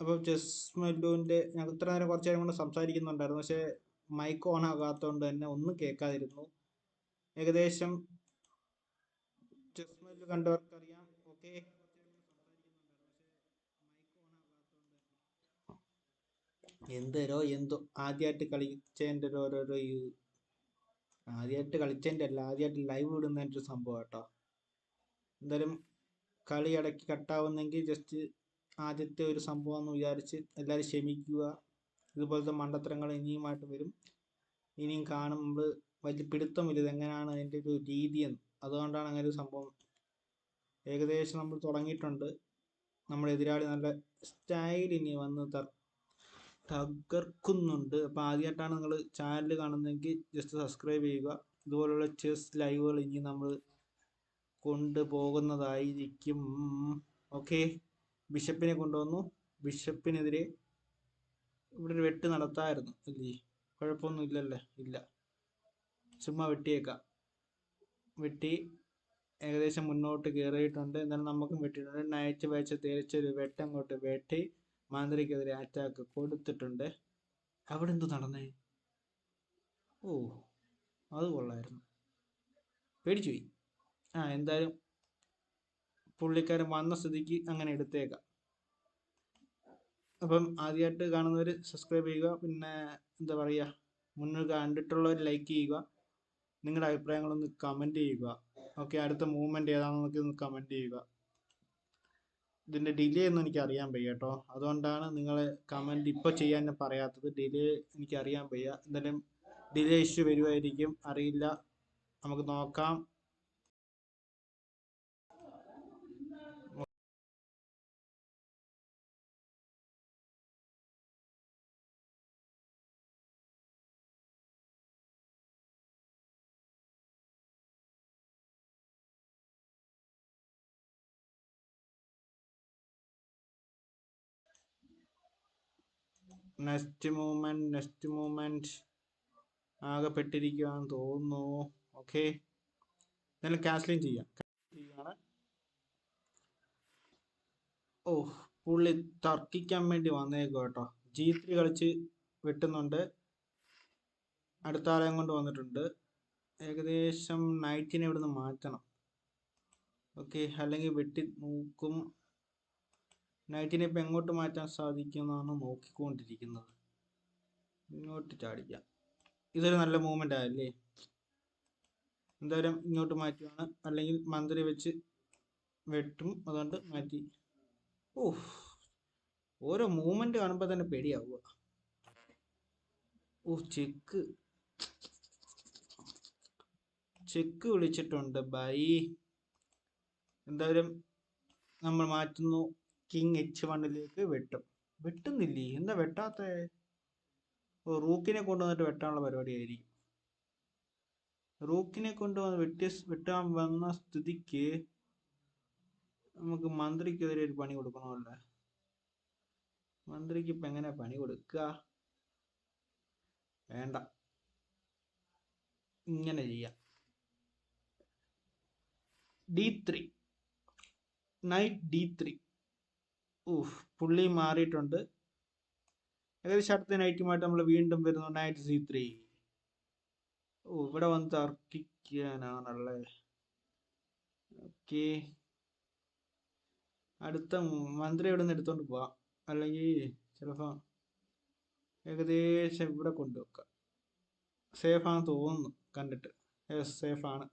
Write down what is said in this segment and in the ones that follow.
അപ്പോൾ ചെസ് മെല്ലുവിന്റെ ഞങ്ങൾ ഇത്ര നേരം കുറച്ച് നേരം കൊണ്ട് സംസാരിക്കുന്നുണ്ടായിരുന്നു. പക്ഷേ മൈക്ക് ഓൺ ആകാത്തതുകൊണ്ട് തന്നെ ഒന്നും കേൾക്കാതിരുന്നു. ഏകദേശം ചെസ് മെല്ലു കണ്ടവർക്കറിയാം. ഓക്കെ എന്തരോ എന്തോ ആദ്യമായിട്ട് കളിച്ചതിന്റെ ഓരോരോ ആദ്യമായിട്ട് കളിച്ചതിന്റെ അല്ല ആദ്യമായിട്ട് ലൈവ് ഇടുന്നതിന്റെ ഒരു സംഭവം കേട്ടോ എന്തായാലും കളി ഇടയ്ക്ക് കട്ടാവുന്നെങ്കിൽ ജസ്റ്റ് ആദ്യത്തെ ഒരു സംഭവം എന്ന് വിചാരിച്ച് എല്ലാവരും ക്ഷമിക്കുക. ഇതുപോലത്തെ മണ്ടത്തരങ്ങൾ ഇനിയുമായിട്ട് വരും. ഇനിയും കാണുമ്പോൾ വലിയ പിടുത്തമില്ല. ഇതെങ്ങനെയാണ് അതിന്റെ ഒരു രീതി എന്ന്. അതുകൊണ്ടാണ് അങ്ങനെ ഒരു സംഭവം. ഏകദേശം നമ്മൾ തുടങ്ങിയിട്ടുണ്ട്. നമ്മുടെ എതിരാളി നല്ല സ്റ്റൈൽ ഇനി വന്ന് തകർക്കുന്നുണ്ട്. അപ്പോൾ ആദ്യമായിട്ടാണ് നിങ്ങൾ ചാനൽ കാണുന്നതെങ്കിൽ ജസ്റ്റ് സബ്സ്ക്രൈബ് ചെയ്യുക. ഇതുപോലുള്ള ചെസ് ലൈവുകൾ ഇനി നമ്മൾ കൊണ്ടുപോകുന്നതായിരിക്കും. ഓക്കെ ബിഷപ്പിനെ കൊണ്ടുവന്നു. ബിഷപ്പിനെതിരെ ഇവിടെ ഒരു വെട്ട് നടത്താമായിരുന്നു അല്ലേ? കുഴപ്പമൊന്നും ഇല്ലല്ലേ? ഇല്ല. ചുമ്മാ വെട്ടിയേക്കാം. വെട്ടി ഏകദേശം മുന്നോട്ട് കയറിയിട്ടുണ്ട്. എന്നാലും നമുക്കും വെട്ടിയിട്ടുണ്ട്. നയച്ച് വെച്ച് തേച്ചൊരു വെട്ടങ്ങോട്ട് വെട്ടി മാന്ത്രിക്കെതിരെ അറ്റാക്ക് കൊടുത്തിട്ടുണ്ട്. അവിടെ എന്തു നടന്നേ? ഓ അത് കൊള്ളായിരുന്നു. പേടിച്ചു പോയി ആ എന്തായാലും പുള്ളിക്കാരൻ വന്ന സ്ഥിതിക്ക് അങ്ങനെ എടുത്തേക്കാം. അപ്പം ആദ്യമായിട്ട് കാണുന്നവർ സബ്സ്ക്രൈബ് ചെയ്യുക. പിന്നെ എന്താ പറയുക മുന്നിൽ കണ്ടിട്ടുള്ളവർ ലൈക്ക് ചെയ്യുക. നിങ്ങളുടെ അഭിപ്രായങ്ങളൊന്ന് കമന്റ് ചെയ്യുക. ഓക്കെ അടുത്ത മൂവ്മെന്റ് ഏതാണെന്നൊക്കെ ഒന്ന് കമന്റ് ചെയ്യുക. ഇതിന്റെ ഡിലേ ഒന്നും എനിക്ക് അറിയാൻ വയ്യ കേട്ടോ. അതുകൊണ്ടാണ് നിങ്ങൾ കമന്റ് ഇപ്പോൾ ചെയ്യാൻ പറയാത്തത്. ഡിലേ എനിക്ക് അറിയാൻ വയ്യ. എന്തായാലും ഡിലേ ഇഷ്യൂ വരുമായിരിക്കും അറിയില്ല. നമുക്ക് നോക്കാം. നെക്സ്റ്റ് മൂവ്മെന്റ് നെക്സ്റ്റ് മൂവ്മെന്റ് ആകപ്പെട്ടിരിക്കുകയാണെന്ന് തോന്നുന്നു. ഓക്കെ എന്തായാലും ക്യാൻസലിങ് ചെയ്യാം. ചെയ്യാണ്. ഓ പുള്ളി തർക്കിക്കാൻ വേണ്ടി വന്നേക്കോ കേട്ടോ. ജി ത്രീ കളിച്ച് വെട്ടുന്നുണ്ട്. അടുത്ത ആലയം കൊണ്ട് വന്നിട്ടുണ്ട്. ഏകദേശം നൈറ്റിനെ ഇവിടുന്ന് മാറ്റണം. ഓക്കെ അല്ലെങ്കിൽ വെട്ടി നോക്കും. നൈറ്റിനെ ഇപ്പം എങ്ങോട്ട് മാറ്റാൻ സാധിക്കുമെന്നാണ് നോക്കിക്കൊണ്ടിരിക്കുന്നത്. ഇങ്ങോട്ട് ചാടിക്കാം. ഇതൊരു നല്ല മൂവ്മെന്റ് ആയല്ലേ? എന്തായാലും ഇങ്ങോട്ട് മാറ്റുകയാണ് അല്ലെങ്കിൽ മന്ത്രി വെച്ച് വെട്ടും. അതുകൊണ്ട് മാറ്റി. ഓ ഓരോ മൂവ്മെന്റ് കാണുമ്പോൾ തന്നെ പേടിയാവുക. ഓ ചെക്ക് ചെക്ക് വിളിച്ചിട്ടുണ്ട്. ബൈ എന്തായാലും നമ്മൾ മാറ്റുന്നു. കിങ് എച്ച് വണ്ണിലേക്ക് വെട്ടും. വെട്ടുന്നില്ലേ? എന്താ വെട്ടാത്ത? റൂക്കിനെ കൊണ്ടുവന്നിട്ട് വെട്ടാനുള്ള പരിപാടി ആയിരിക്കും റൂക്കിനെ കൊണ്ടുവന്ന് വെട്ടി വെട്ടാൻ വന്ന സ്ഥിതിക്ക് നമുക്ക് മന്ത്രിക്കെതിരെ ഒരു പണി കൊടുക്കണമല്ലേ. മന്ത്രിക്ക് ഇപ്പൊ എങ്ങനെ പണി കൊടുക്കുക വേണ്ട. ഇങ്ങനെ ചെയ്യാം. D three. Knight D three. ഊഫ് പുള്ളി മാറിയിട്ടുണ്ട്. ഏകദേശം അടുത്ത നൈറ്റുമായിട്ട് നമ്മൾ വീണ്ടും വരുന്നു. നൈറ്റ് സി ത്രീ ഓ ഇവിടെ വന്ന് തർക്കിക്കാനാണല്ലേ. ഓക്കെ അടുത്ത മന്ത്രി ഇവിടെ നിന്ന് എടുത്തോണ്ട് പോവാം? അല്ലെങ്കിൽ ചിലപ്പോൾ ഏകദേശം ഇവിടെ കൊണ്ടുവെക്കാം. സേഫാണെന്ന് തോന്നുന്നു കണ്ടിട്ട്. സേഫാണ്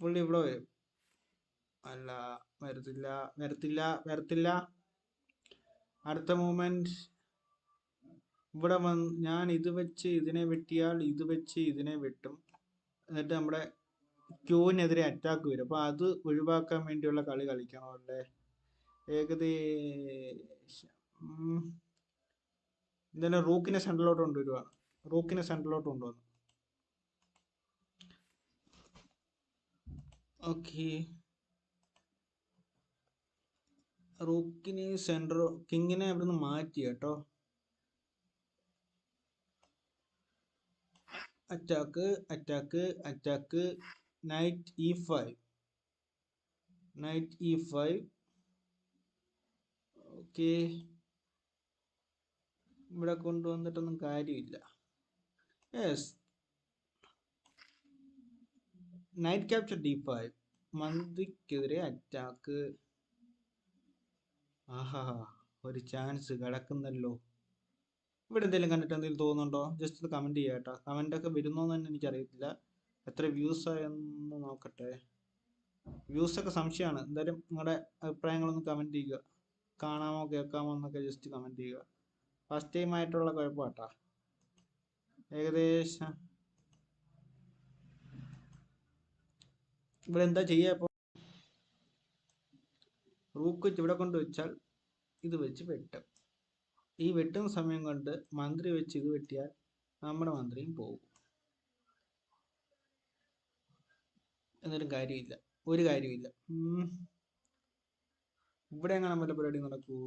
പുള്ളി ഇവിടെ വരും. അല്ല വരത്തില്ല വരത്തില്ല വരത്തില്ല. അടുത്ത മൂമെന്റ് ഇവിടെ വന്ന് ഞാൻ ഇത് വെച്ച് ഇതിനെ വെട്ടിയാൽ ഇത് വെച്ച് ഇതിനെ വെട്ടും. എന്നിട്ട് നമ്മുടെ ക്യൂവിനെതിരെ അറ്റാക്ക് വരും. അപ്പൊ അത് ഒഴിവാക്കാൻ വേണ്ടിയുള്ള കളി കളിക്കണം അല്ലേ? ഏകദേശം. എന്തായാലും റൂക്കിനെ സെന്ററിലോട്ട് കൊണ്ടുവരുവാണ്. റൂക്കിനെ സെന്ററിലോട്ട് കൊണ്ടുവന്നു. ഓക്കെ റൂക്കിനെ സെൻട്രോ കിങ്ങിനെ അവിടുന്ന് മാറ്റി കേട്ടോ. Attack attack attack knight E five. Knight E five. Okay. ഇവിടെ കൊണ്ടുവന്നിട്ടൊന്നും കാര്യമില്ല. Yes. Knight capture D five. മന്ത്രിക്കെതിരെ attack. ആഹാ ഒരു ചാൻസ് കിടക്കുന്നല്ലോ. ഇവിടെ എന്തെങ്കിലും കണ്ടിട്ട് എന്തെങ്കിലും തോന്നുന്നുണ്ടോ? ജസ്റ്റ് ഒന്ന് കമന്റ് ചെയ്യാം കേട്ടോ. കമന്റ് ഒക്കെ വരുന്നോന്ന് തന്നെ എനിക്കറിയത്തില്ല. എത്ര വ്യൂസ് ആയെന്ന് നോക്കട്ടെ. വ്യൂസ് ഒക്കെ സംശയമാണ്. എന്തായാലും നിങ്ങളുടെ അഭിപ്രായങ്ങളൊന്ന് കമന്റ് ചെയ്യുക. കാണാമോ കേൾക്കാമോ എന്നൊക്കെ ജസ്റ്റ് കമന്റ് ചെയ്യുക. ഫസ്റ്റ് ടൈം ആയിട്ടുള്ള കുഴപ്പമാട്ടാ. ഏകദേശം. ഇവിടെ എന്താ ചെയ്യുക ഇപ്പോൾ വെച്ച് ഇവിടെ കൊണ്ട് വെച്ചാൽ ഇത് വെച്ച് വെട്ടും. ഈ വെട്ടുന്ന സമയം കൊണ്ട് മന്ത്രി വെച്ച് ഇത് വെട്ടിയാൽ നമ്മുടെ മന്ത്രിയും പോകും. എന്നൊരു കാര്യമില്ല. ഒരു കാര്യമില്ല. ഇവിടെ എങ്ങനെ വല്ല പരിപാടി നടക്കൂ?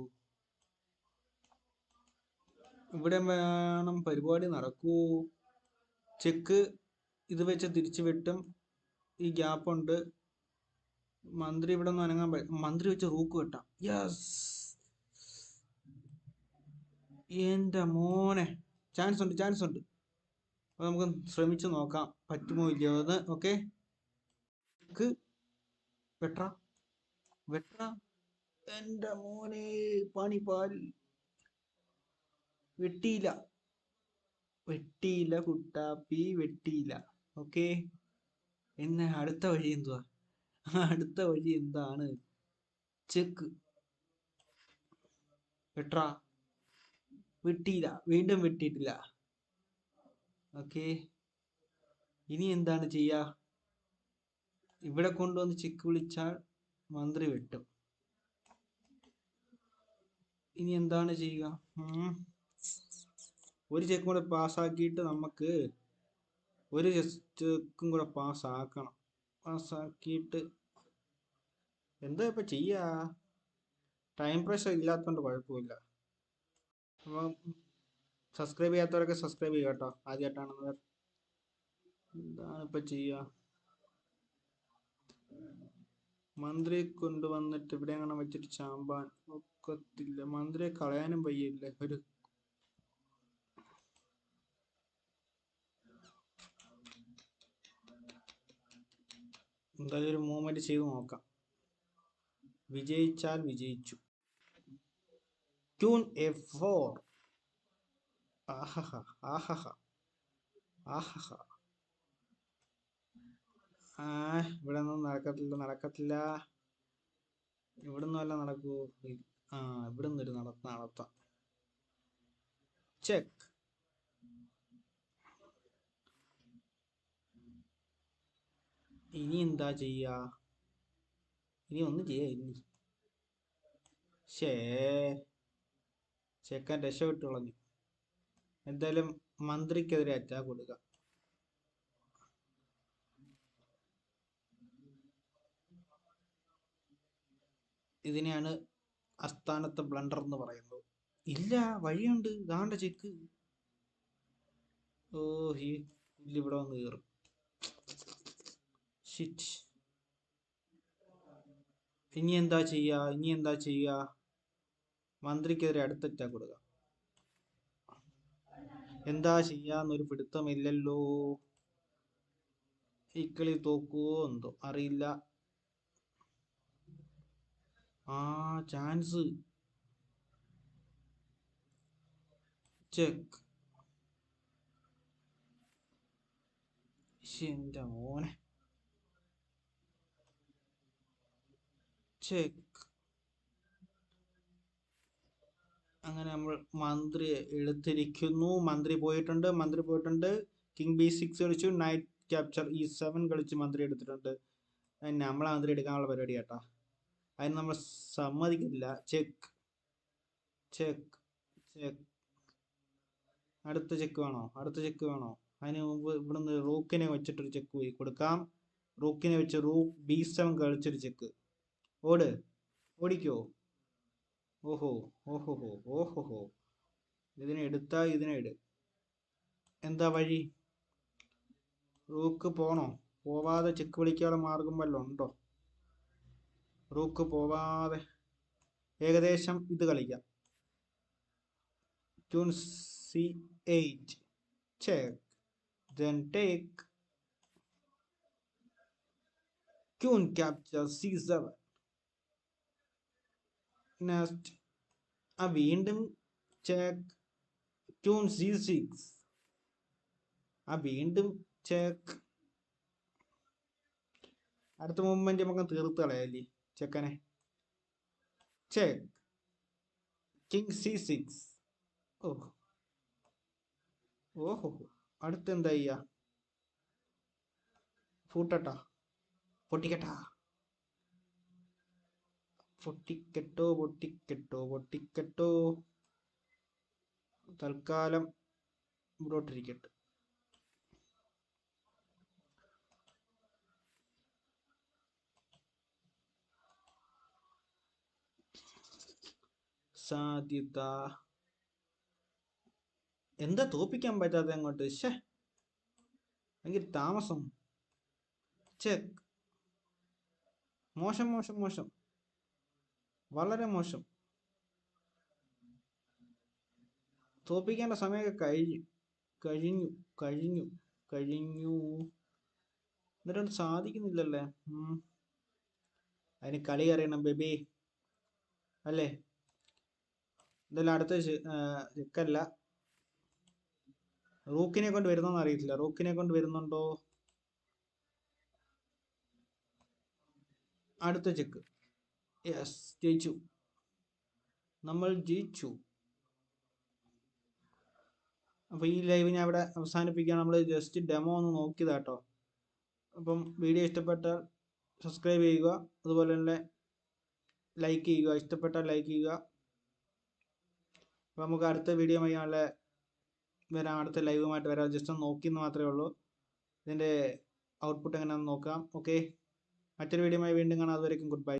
ഇവിടെ വേണം പരിപാടി നടക്കൂ. ചെക്ക് ഇത് വെച്ച് തിരിച്ചു വെട്ടും. ഈ ഗ്യാപ്പ് ഉണ്ട് മന്ത്രി ഇവിടെ നിന്ന് അനങ്ങാൻ മന്ത്രി വെച്ച് റൂക്ക് കിട്ടാം യെസ് എന്റെ മോനെ. ചാൻസ് ഉണ്ട് ചാൻസ് ഉണ്ട്. അപ്പൊ നമുക്ക് ശ്രമിച്ചു നോക്കാം. പറ്റുമോ ഇല്ലയോ എന്ന്. ഓക്കെ വെട്ട. വെട്ട. എന്റെ മോനെ പണി പാൽ. വെട്ടിയില്ല. വെട്ടിയില്ല കുട്ടാപ്പി വെട്ടിയില്ല. ഓക്കെ എന്നെ അടുത്ത വഴി എന്തുവാ? അടുത്ത വഴി എന്താണ്? ചെക്ക് എട്രാ വെട്ടിയില്ല. വീണ്ടും വിട്ടിട്ടില്ല ഓക്കെ ഇനി എന്താണ് ചെയ്യാ? ഇവിടെ കൊണ്ടുവന്ന് ചെക്ക് വിളിച്ചാൽ മന്ത്രി വെട്ടും. ഇനി എന്താണ് ചെയ്യുക? ഒരു ചെക്കും കൂടെ പാസ്സാക്കിയിട്ട് നമുക്ക് ഒരു ചെക്കും കൂടെ പാസ്സാക്കണം പാസ്സാക്കിയിട്ട് എന്താ ഇപ്പം ചെയ്യാ? ടൈം പ്രഷർ ഇല്ലാത്തതുകൊണ്ട് കുഴപ്പമില്ല അപ്പം സബ്സ്ക്രൈബ് ചെയ്യാത്തവരൊക്കെ സബ്സ്ക്രൈബ് ചെയ്യുക കേട്ടോ ആദ്യമായിട്ടാണെന്ന് എന്താണ് ഇപ്പം ചെയ്യുക മന്ത്രി കൊണ്ടുവന്നിട്ട് ഇവിടെ അങ്ങനെ വെച്ചിട്ട് ചാമ്പാൻ ഒക്കത്തില്ല. മന്ത്രിയെ കളയാനും വയ്യല്ലേ ഒരു എന്തായാലും ഒരു മൂവ്മെന്റ് ചെയ്ത് നോക്കാം. വിജയിച്ചാൽ വിജയിച്ചു. Tune A four. ആ ഇവിടെ ഒന്നും നടക്കത്തില്ല നടക്കത്തില്ല. ഇവിടെ വല്ല അല്ല നടക്കൂ. ആ ഇവിടെ നിന്ന് ഒരു നടത്ത. നടത്താം ചെക്ക് ഇനി എന്താ ചെയ്യാ? ഇനി ഒന്നും ചെയ്യാ ഇനി. ഷേ ചെക്കൻ രക്ഷപ്പെട്ടു കളഞ്ഞു എന്തായാലും മന്ത്രിക്കെതിരെ അറ്റാക്ക് കൊടുക്കാം. ഇതിനെയാണ് അസ്ഥാനത്ത് ബ്ലണ്ടർ എന്ന് പറയുന്നത്. ഇല്ല വഴിയുണ്ട്. ദാണ്ട ചെക്ക്. ഓ പുല്ല് ഇവിടെ വന്ന് കയറും. ഷിറ്റ് ഇനി എന്താ ചെയ്യാ? ഇനി എന്താ ചെയ്യാ? മന്ത്രിക്കെതിരെ അടുത്ത അറ്റാക്ക് കൊടുക്കുക എന്താ ചെയ്യാന്നൊരു പിടുത്തമില്ലല്ലോ. ഈ കളി തോക്കുവോ എന്തോ? അറിയില്ല. ആ ചാൻസ്. ചെക്ക്. എന്റെ മോനെ. ചെക്ക് അങ്ങനെ നമ്മൾ മന്ത്രിയെ എടുത്തിരിക്കുന്നു. മന്ത്രി പോയിട്ടുണ്ട് മന്ത്രി പോയിട്ടുണ്ട്. കിങ് ബി സിക്സ് കളിച്ചു നൈറ്റ് ക്യാപ്ചർ ഇ സെവൻ കളിച്ച് മന്ത്രി എടുത്തിട്ടുണ്ട്. നമ്മളെ മന്ത്രി എടുക്കാനുള്ള പരിപാടി കേട്ടാ അതിന് നമ്മൾ സമ്മതിക്കില്ല ചെക്ക് ചെക്ക് ചെക്ക് അടുത്ത ചെക്ക് വേണോ? അടുത്ത ചെക്ക് വേണോ? അതിന് മുമ്പ് ഇവിടുന്ന് റൂക്കിനെ വെച്ചിട്ടൊരു ചെക്ക് കൊടുക്കാം. റൂക്കിനെ വെച്ച് റൂക്ക് ബി സെവൻ കളിച്ചൊരു ചെക്ക് ഓട്. ഓടിക്കോ. ഓഹോ ഓഹോഹോ ഓഹോഹോ ഇതിനെ എടുത്താ ഇതിനെ ഇട്. എന്താ വഴി? റൂക്ക് പോണോ? പോവാതെ ചെക്ക് വിളിക്കാതെ മാർഗം വല്ലതും ഉണ്ടോ? റൂക്ക് പോവാതെ. ഏകദേശം ഇത് കളിക്കാം. Tune C eight check then take queen capture C c7 next ആ വീണ്ടും ചെക്ക് ക്യൂൺ സി സിക്സ് ആ വീണ്ടും ചെക്ക് അടുത്ത മൂവ്മെന്റ് നമുക്ക് തീർത്ത് കളയല്ലേ ചെക്കനെ ചെക്ക് കിങ് സി സിക്സ് ഓ ഓഹോ. അടുത്ത് എന്താ ചെയ്യാ? ഫൂട്ടട്ടാ പൊട്ടിക്കട്ടാ. പൊട്ടിക്കെട്ടോ പൊട്ടിക്കെട്ടോ പൊട്ടിക്കെട്ടോ. തൽക്കാലം ഇവിടോട്ടിരിക്കട്ടെ സാധ്യത. എന്താ തോപ്പിക്കാൻ പറ്റാതെ അങ്ങോട്ട്? ശേ ഭയങ്കര താമസം. ചെക്ക് മോശം മോശം മോശം. വളരെ മോശം. തോപ്പിക്കേണ്ട സമയമൊക്കെ കഴിഞ്ഞു. കഴിഞ്ഞു കഴിഞ്ഞു കഴിഞ്ഞു. എന്നിട്ടൊന്നും സാധിക്കുന്നില്ലല്ലേ. അതിന് കളി അറിയണം ബേബി. അല്ലേ? എന്തായാലും അടുത്ത ചെക്കല്ല. റൂക്കിനെ കൊണ്ട് വരുന്നോന്ന് അറിയത്തില്ല. റൂക്കിനെ കൊണ്ട് വരുന്നുണ്ടോ? അടുത്ത ചെക്ക്. യെസ് ജയിച്ചു നമ്മൾ ജയിച്ചു അപ്പോൾ ഈ ലൈവ് ഞാൻ ഇവിടെ അവസാനിപ്പിക്കുകയാണ് നമ്മൾ ജസ്റ്റ് ഡെമോ ഒന്ന് നോക്കിയതാ കേട്ടോ അപ്പം വീഡിയോ ഇഷ്ടപ്പെട്ടാൽ സബ്സ്ക്രൈബ് ചെയ്യുക അതുപോലെ തന്നെ ലൈക്ക് ചെയ്യുക ഇഷ്ടപ്പെട്ടാൽ ലൈക്ക് ചെയ്യുക. അപ്പോൾ നമുക്ക് അടുത്ത വീഡിയോ നല്ല വരാം അടുത്ത ലൈവുമായിട്ട് വരാം. ജസ്റ്റ് ഒന്ന് നോക്കിയെന്ന് മാത്രമേ ഉള്ളൂ. ഇതിന്റെ ഔട്ട്പുട്ട് എങ്ങനെയാണെന്ന് നോക്കാം. ഓക്കെ മറ്റൊരു വീഡിയോയുമായി വീണ്ടും കാണാം. അതുവരെയും ഗുഡ് ബൈ